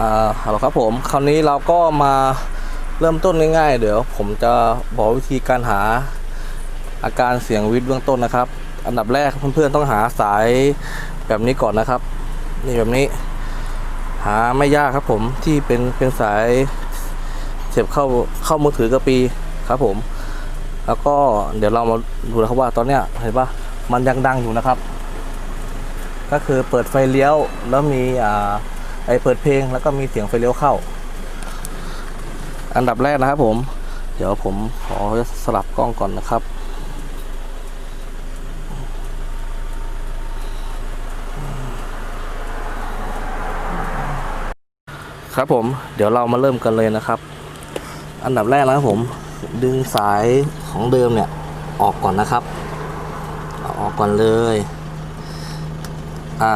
อ่าฮัลโหลครับผม คราวนี้เราก็มาเริ่มต้นง่ายๆ เดี๋ยว ผมจะบอกวิธีการหาอาการเสียงวิทย์เบื้องต้นนะครับ อันดับแรกเพื่อนๆต้องหาสายแบบนี้ก่อนนะครับ นี่แบบนี้ หาไม่ยากครับผมที่เป็นเป็นสายเสียบเข้าเข้ามือถือกระปีครับผม แล้วก็เดี๋ยวเรามาดูนะครับว่าตอนเนี้ยเห็นปะมันยังดังอยู่นะครับ ก็คือเปิดไฟเลี้ยวแล้วมีอ่า ไอเปิดเพลงแล้วก็มีเสียงไฟเลี้ยวเข้า อันดับแรกนะครับผม เดี๋ยวผมขอสลับกล้องก่อนนะครับครับผมเดี๋ยวเรามาเริ่มกันเลยนะครับ อันดับแรกนะครับผม ดึงสายของเดิมเนี่ยออกก่อนนะครับอออกก่อนเลย อ่า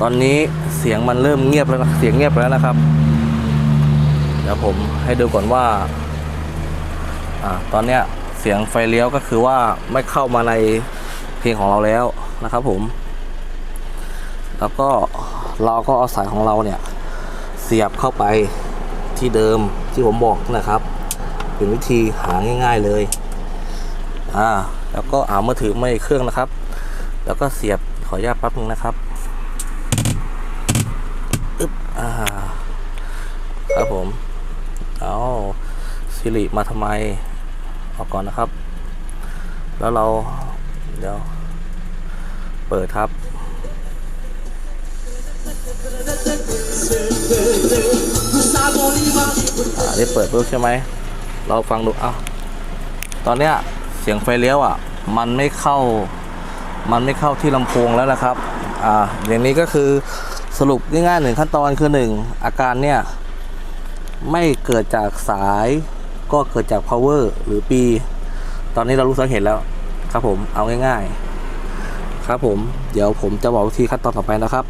ตอนนี้ เสียงมันเริ่มเงียบแล้วนะเสียงเงียบแล้วนะครับ เดี๋ยวผมให้ดูก่อนว่าอ่าตอนเนี้ยเสียงไฟเลี้ยวก็คือว่าไม่เข้ามาในเพลงของเราแล้วนะครับผม แล้วก็เราก็เอาสายของเราเนี่ยเสียบเข้าไปที่เดิมที่ผมบอกนะครับ เป็นวิธีหาง่าย ๆเลยอ่าแล้วก็เอามือถือไม่เครื่องนะครับ แล้วก็เสียบขออนุญาตแป๊บนึงนะครับอึ๊บอ่า ครับผม เอา สิริมาทำไมออกก่อนนะครับ แล้วเราเดี๋ยว เปิดครับอ่านี่เปิดปุ๊บใช่ไหม เราฟังดูอ้าวตอนเนี้ยเสียงไฟเลี้ยวอะ มันไม่เข้า มันไม่เข้าที่ลำโพงแล้วนะครับ อ่า อย่างนี้ก็คือสรุปง่ายๆหนึ่งขั้นตอนคือหนึ่งอาการเนี่ย ไม่เกิดจากสาย ก็เกิดจาก power หรือปี ตอนนี้เรารู้สาเหตุแล้วครับผมเอาง่ายๆ ครับผมเดี๋ยวผมจะบอกวิธีขั้นตอนต่อไปนะครับ